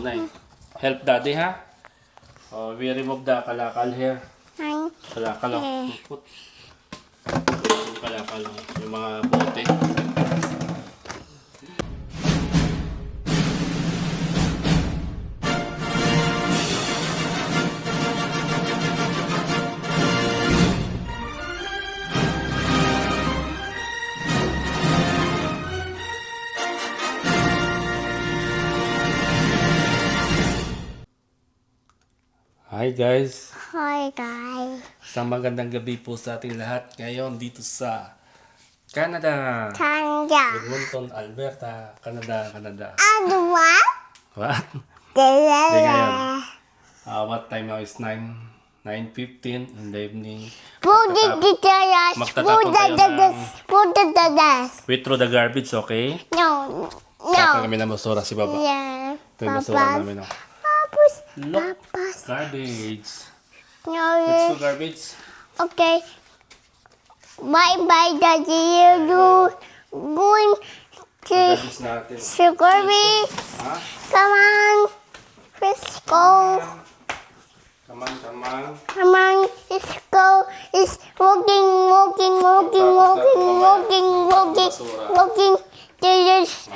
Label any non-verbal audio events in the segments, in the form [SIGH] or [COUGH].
na eh. Help daddy ha. Oh, we remove the kalakal here. Kalakal oh. Put. Yung kalakal oh. Yung mga bote. Hi guys. Hi, guys. Isang magandang gabi po sa ating lahat ngayon dito sa Canada. Tanja. Edmonton, Alberta, Canada, Canada. And what? What? Ngayon. Uh, what time now is 9, 9.15 in the evening. Put the details. magtatapon tayo ng- Put the desk. We throw the garbage, okay? No. No. kami na masura si Baba. Yeah. Ito yung Papas. namin. Oh. Papas. Look, Papas. garbage. No. Let's garbage. Okay. Bye bye, Daddy. You going to sugar beet? Ha? Come on. Let's go. Come on, come on. Come on, let's go. It's walking, walking, walking, walking, walking, walking, walking. There's Mataas ka sa peace,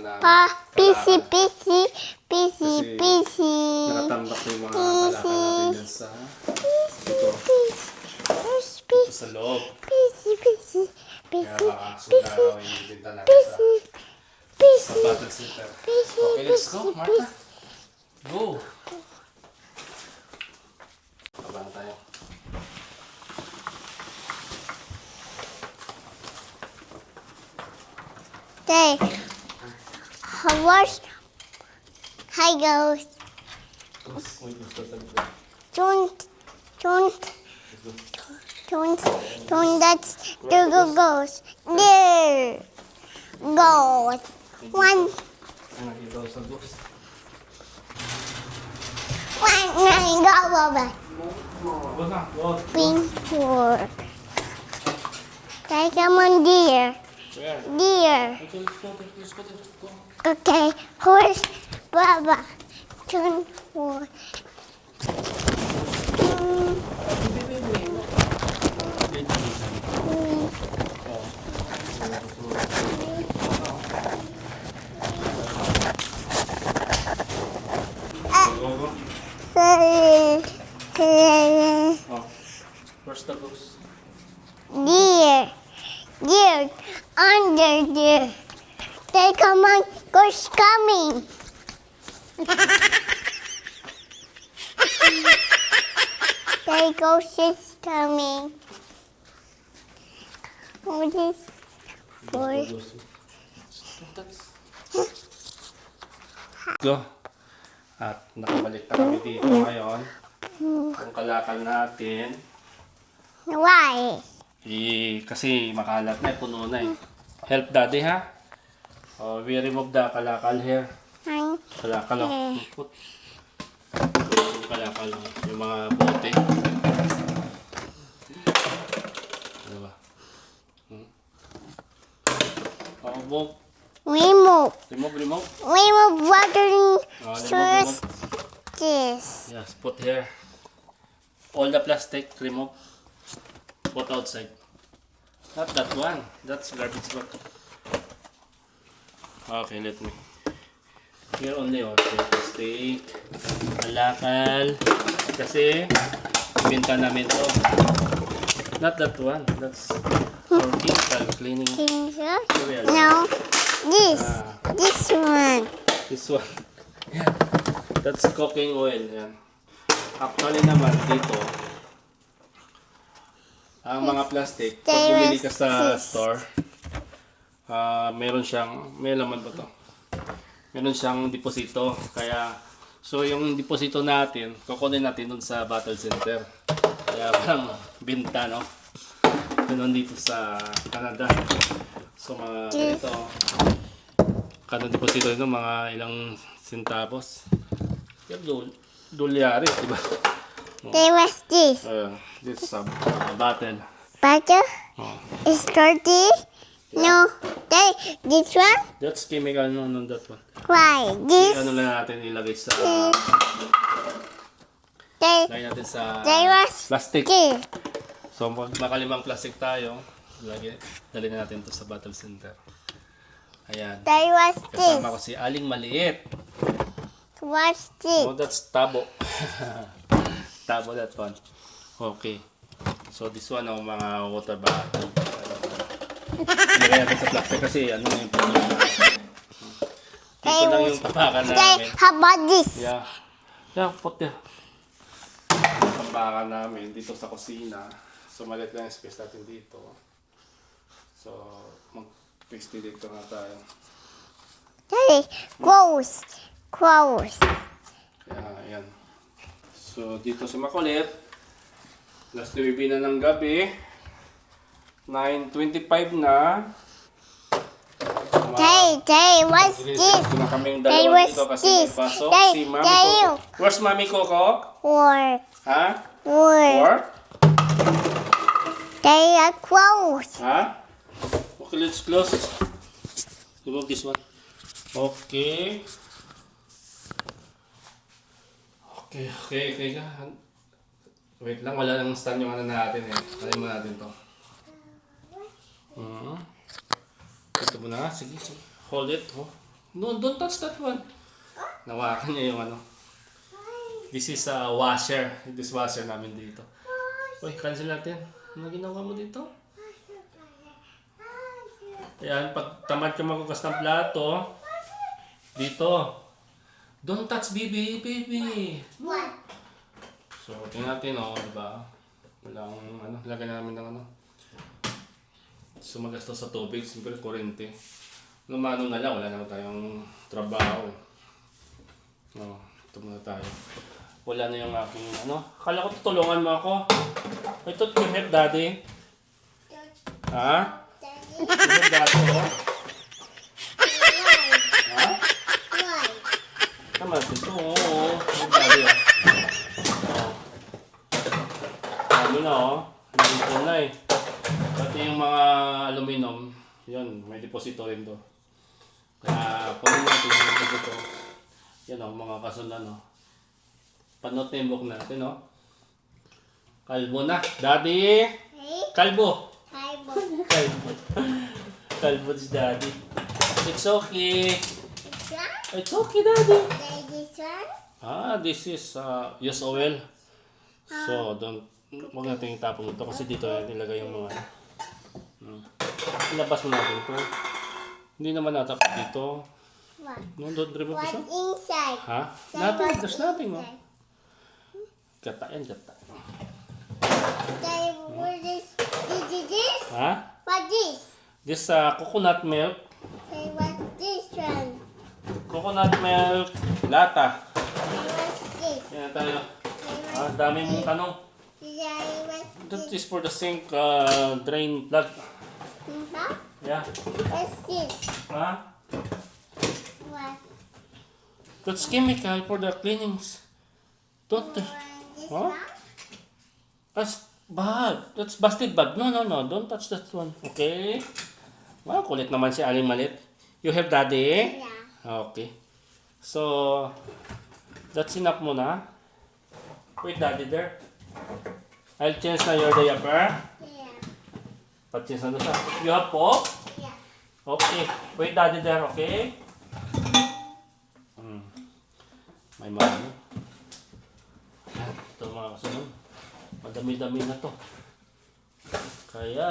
na pa, peace, peace, Kasi peace, Nakatambak yung mga kalakal natin dyan sa, dito, dito sa loob. peace, peace, Kaya peace, makakasunda raw yung binta natin peace, sa, peace, sa battle center. peace, Okay, let's peace, go, Martha. peace. Go! Abang tayo. Hey, horse. Hi, ghost. Uy, gusto sa likod. Don't, don't, don't, don't, that's the go goes. There goes. One, Ang nakita ko sa books. one, nine, go over. Go na, go. Pink four. Okay, come on, deer. Where? Deer. Okay, let's go, let's go, let's go. Okay, horse, Baba. Turn. Mm, mm. Go, go. Oh. Where's the books? Deer. They come on. Gosh coming. they ghost is coming. What is boy? Go. At nakabalik na kami dito ngayon. Ang kalakal natin. Why? Eh, kasi makalat na eh, puno na eh. Help daddy ha. Oh, we remove the kalakal here. Hi. Kalakal oh. Eh. Put. Yung kalakal oh. Yung mga bote. Ano ba? Hmm? Oh, move. Remove. Remove, remove. Remove watering Oh, remove, source. This. Yes, put here. All the plastic, remove. Put outside. Not that one. That's garbage bag. Okay, let me. Here only. Okay, plastic. Alakal. Kasi, binta namin to. Not that one. That's for physical cleaning. No. This. Ah. This one. This one. [LAUGHS] Yan. That's cooking oil. Yan. Actually naman dito, ang mga plastic, pag bumili ka sa store, ah meron siyang, may laman ba to? Meron siyang deposito. Kaya, so yung deposito natin, kukunin natin dun sa battle center. Kaya parang binta, no? Ganun dito sa Canada. So mga ito, kanong deposito nito, mga ilang centavos. Yan, di ba? There was this. Uh, this is a uh, battle. Butter. Oh. Is dirty. No. They, this one. That's chemical, no, no, that one. Why? This, Ano lang natin ilagay sa... they, Lagay natin sa they was plastic. this. So, makalimang plastic tayo. Lagi, dali na natin to sa battle center. Ayan. They was this. Kasama ko si Aling Maliit. What's this? Oh, that's tabo. [LAUGHS] tabo that one. Okay. So, this one, oh, mga water bottle. Ilagay natin sa plastic kasi ano yung problema. Dito lang yung tapakan namin. how about this? Yeah. Yeah, put there. Tambakan namin dito sa kusina. So, maliit lang yung space natin dito. So, mag-fix dito nga tayo. They, close. Close. Kaya, ayan. So, dito sa makulit. Last 9 na ng gabi. 9.25 na. They, they, what's this? na kaming They dalawa was dito kasi this. pasok They, si Mami Coco. Where's Mami Coco? work, Ha? work. Work? They are close. Ha? Okay, let's close. Remove this one. Okay. Okay, okay, okay ka. Wait lang, wala nang stand yung ano natin eh. Alin mo natin to. Mhm. Ito mo na. Sige, sige. Hold it. Oh. No, don't touch that one. Nawakan niya yung ano. This is a washer. This washer namin dito. Uy, cancel natin. Ano ginawa mo dito? Ayan, pag tamad ka maghugas ng plato, dito. Don't touch baby, baby. What? So, tingnan natin, oh, di ba? Walang, ano, lagyan namin ng ano. Sumagas to sa tubig, siyempre kurente. Lumano na lang, wala naman tayong trabaho. Oh, ito muna tayo. Wala na yung aking, ano, akala ko tutulungan mo ako. I thought you help daddy. Ha? You help daddy, oh. Ha? Why? Ito, oo. Oh, help daddy, oh. Oh. Ano na, oh. Nandito na eh. Pati yung mga aluminum, yun, may deposito rin to. Kaya, kunin natin yung deposito. Yan oh, mga kasundan, oh. Panot na yung book natin, oh. Kalbo na. Daddy! Hey, Kalbo! hi, [LAUGHS] Kalbo. Kalbo si daddy. It's okay. It's okay, daddy. This one? Ah, this is uh, use oil. So, don't, huwag natin itapon ito kasi dito natin ilagay yung mga, hmm. ilabas mo natin ito. Hindi naman natap dito. What? No, don't remove What's this one. inside? Ha? Nothing, there's nothing. Oh. Gata yan, gata. They, what is, this is this? Ha? What this? This uh, coconut milk. Hey, what's this one? Coconut milk lata. Yan tayo. Hey, Ah, dami mong tanong. That is for the sink uh, drain plug. Huh? Yeah. What's this? Ha? What? That's chemical for the cleanings. Don't Huh? That's bad. That's busted bad. No, no, no. Don't touch that one. Okay? Wow, kulit naman si Aling Malit. You have daddy? Yeah. Okay. So, that's enough muna. Wait, daddy there. I'll change na your diaper. Yeah. Pag-change na doon sa... You have po? Yeah. Okay. Wait, daddy there, okay? Hmm. May mga ano. Ito mga kasunod. Madami-dami na to. Kaya...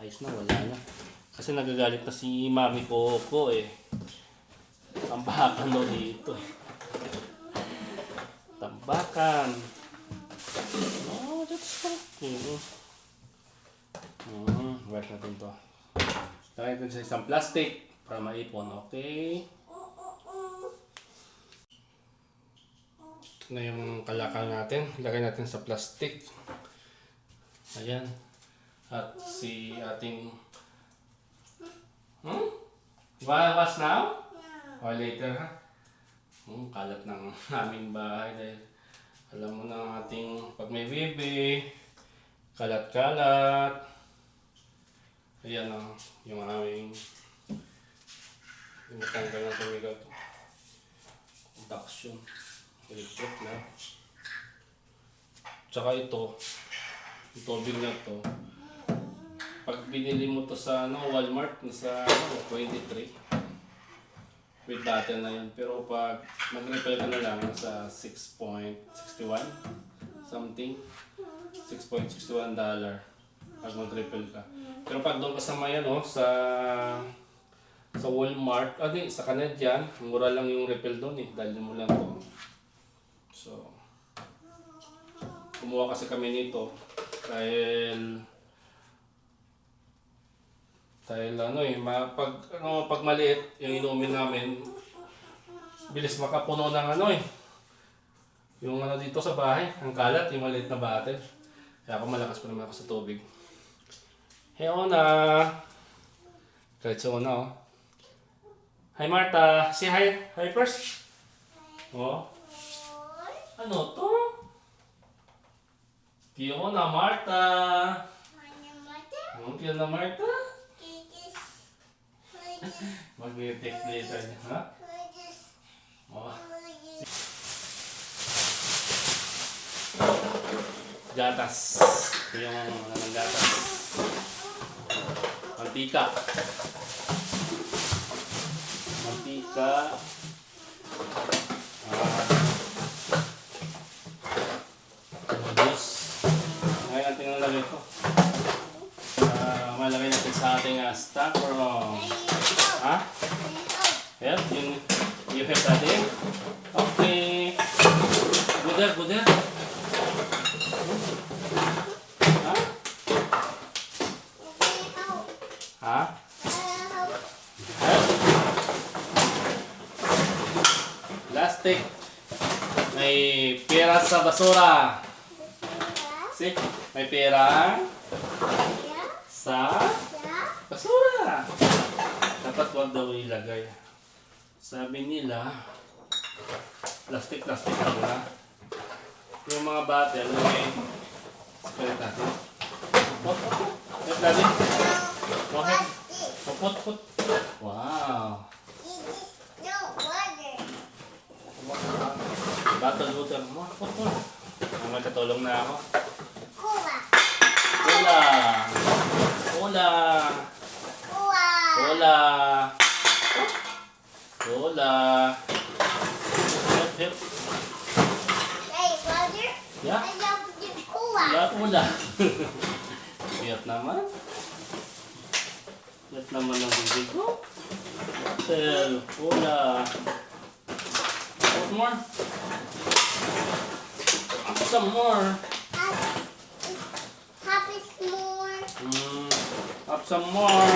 Ayos na, wala na. Kasi nagagalit na si Mami Coco eh. Tambakan daw dito eh. Tambakan. Oh, that's okay. Hmm, wait natin to. Lagay natin sa isang plastic para maipon, okay? Ito na yung kalakal natin. Lagay natin sa plastic. Ayan. At si ating... Hmm? Wawas now? Or later ha? Hmm, kalat ng [LAUGHS] aming bahay dahil alam mo na ang ating pag may baby, kalat-kalat. Ayan o, yung aming Yung matanggal ng tumigaw to. Induction. Electric na. Tsaka ito, yung tubig na to, pag binili mo to sa ano, Walmart, nasa ano, 23. With bottle na yun. Pero pag mag-refill ka na lang, nasa 6.61 something. 6.61 dollar pag mag-refill ka. Pero pag doon ka sa may ano, sa sa Walmart, ah di, sa Canadian, mura lang yung refill doon eh. Dahil mo lang to. So, kumuha kasi kami nito dahil dahil ano eh, ma, pag, ano, pag maliit yung inumin namin, bilis makapuno ng ano eh. Yung ano dito sa bahay, ang kalat, yung maliit na bottle. Kaya ako malakas pa naman ako sa tubig. Hey, Ona! Kahit sa Ona, oh. Hi, Marta! Say hi! Hi first! Oh. Ano to? Fiona, Marta! Ano, Fiona, Marta? Mag-text later ha? Oh. Gatas. Ito yung ano ng gatas. Mantika. Mantika. Ah. Juice. Ngayon natin nalagay ito. Ah, malagay natin sa ating uh, stock room. Ha? Yan, yung you have daddy. Okay. Good there, good there. Ha? Ha? Plastic. May sa basura. See? May pera sa basura. Dapat wag daw ilagay. Sabi nila, plastic, plastic na. Yung mga bottle, may spirit natin. Put, put, put. Okay. Put, put, put. Wow. Bottle water mo. Put, put. Ah, May katulong na ako. Cola. Cola. Cola. Cola. Hip, hip. Yeah? Wala cola. Biyat [LAUGHS] naman. Biyat naman ang bibig ko. Hotel, cola. What more? Some more. Mm, up some more.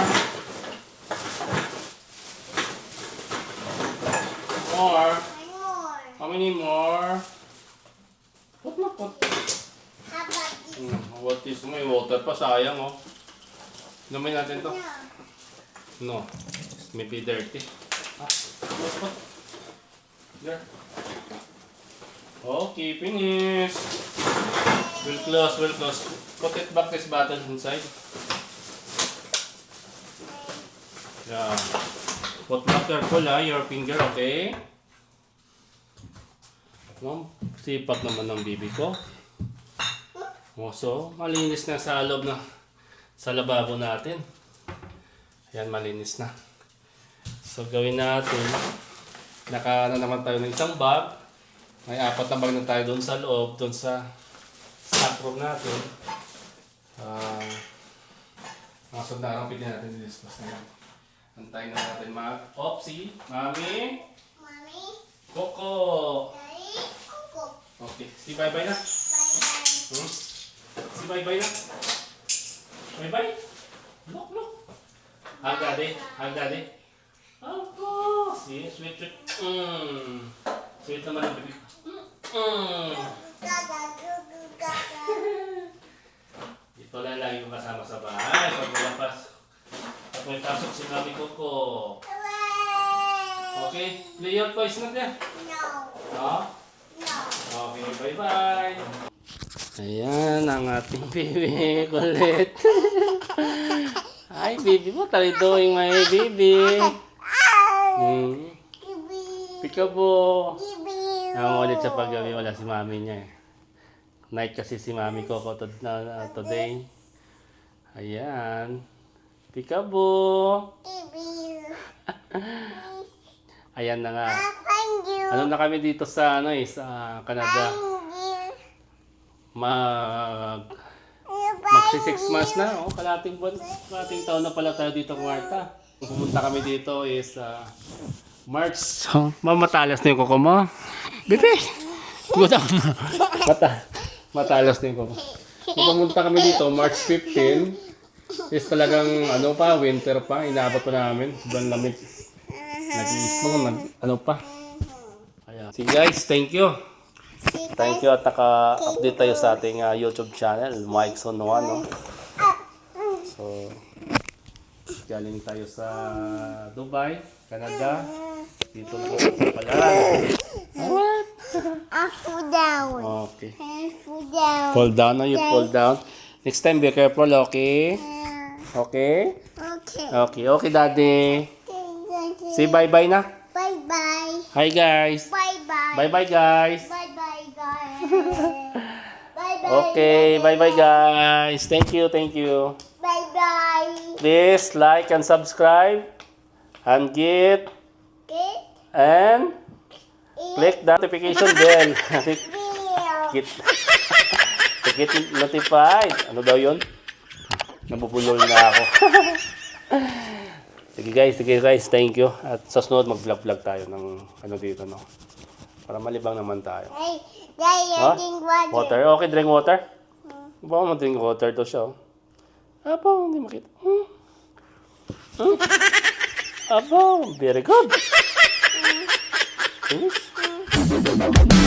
More. How many more? Put na put. Hmm, what is may water pa sayang oh. Inumin natin to. No. Maybe dirty. Ah, put, put. There. Okay, finish. We'll close, we'll close. Put it back this bottle inside. Yeah. Put more careful ha, your finger, okay? No, sipat naman ng bibi ko. Oh, so, malinis na sa loob na sa lababo natin. Ayan, malinis na. So, gawin natin. Naka na naman tayo ng isang bag. May apat na bag na tayo doon sa loob, doon sa stock room natin. Ah, mga sundarang pwede natin i-discuss na lang. Antayin na natin mga Opsi, Mami, Coco. Okay, si bye-bye na. Hmm? Si bye-bye na. Bye-bye. Look, look. Hug daddy. Hug daddy. Ako. Si sweet, sweet. Mm. Sweet naman ang baby. Mm. Ito lang lagi ko kasama sa bahay. Pag malapas. At may pasok si Mami Coco. Okay, play your toys na din. Ha? Okay, bye-bye. Ayan ang ating baby [LAUGHS] kulit. Hi, [LAUGHS] baby. What are you doing, my baby? Hmm. Kibi. Nangungulit siya pag gabi, wala si mami niya eh. Night kasi si mami ko ko to, na, today. Ayan. Kibi. Ayan na nga. You. Ano na kami dito sa ano eh, sa Canada. Mag magsi six months na, oh, kalating buwan, kalating taon na pala tayo dito, Marta. Pumunta kami dito is uh, March. So, mamatalas na yung kuko mo. Bebe! Gutom na. Mata, matalas na yung kuko. Pumunta kami dito, March 15, is talagang ano pa, winter pa, inaabot pa namin. Sobrang lamig. Nag-iismo, nag, ano pa. Kaya, sige guys, thank you. Thank you at naka-update tayo sa ating uh, YouTube channel, Mike Son 1, no? So, galing tayo sa Dubai, Canada. Dito na kami sa Palawan. [LAUGHS] I fall down. Okay. I fall down. Fall down na, you fall down. Next time, be careful, okay? Okay? Okay. Okay, okay, daddy. Say bye-bye na. Bye bye. Hi, guys. Bye bye. Bye-bye, guys. Bye bye, guys. [LAUGHS] bye bye. Okay, bye-bye, guys. Thank you, thank you. Please like and subscribe and get and click the notification [LAUGHS] bell. Click get, to get notified. Ano daw yun? Nabubulol na ako. [LAUGHS] sige guys, sige guys, thank you. At sa sunod mag-vlog-vlog tayo ng ano dito, no? Para malibang naman tayo. Hey, Ha? drink water. Water? Okay, drink water? Baka mo drink water to siya. oh. Apo, hindi makita. Hmm? Oh, [LAUGHS] very good. [LAUGHS]